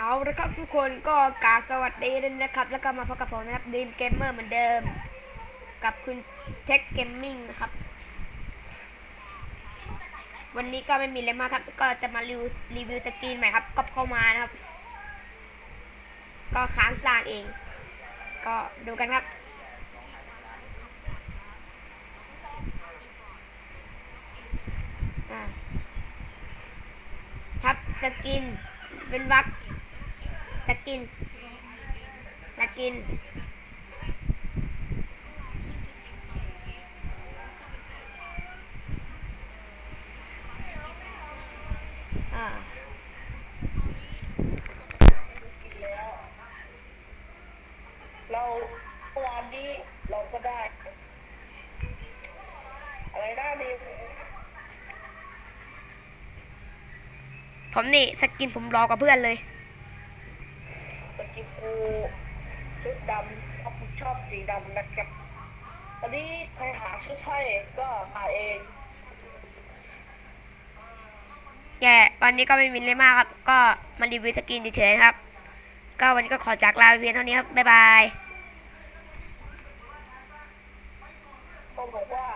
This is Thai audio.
เอาละครับทุกคนก็กาสวัสดีด้วยนะครับ แล้วก็มาพบกับผมนะครับดีมเกมเมอร์เหมือนเดิม กับคุณเทคเกมมิ่งนะครับ วันนี้ก็ไม่มีอะไรมากครับ ก็จะมารีวิวรีวิวสกรีนใหม่ครับก็เข้ามานะครับ ก็ค้างสร้างเอง ก็ดูกันครับทับสกินเป็นวัก สกิน สกิน อ่าเราเมื่อวานนี้เราก็ได้ อะไรได้ดีผมนี่สกินผมรอกว่าเพื่อนเลย สกินกูชุดดำเพราะกูชอบสีดำนะครับตอนนี้ใครหาชุดให้ก็หาเองแย่วันนี้ก็ไม่มีอะไรมากครับ ก็มารีวิวสกินเฉยๆนะครับ ก็วันนี้ก็ขอจากลาไปเพียงเท่านี้ครับ บ๊ายบายก็บอกว่า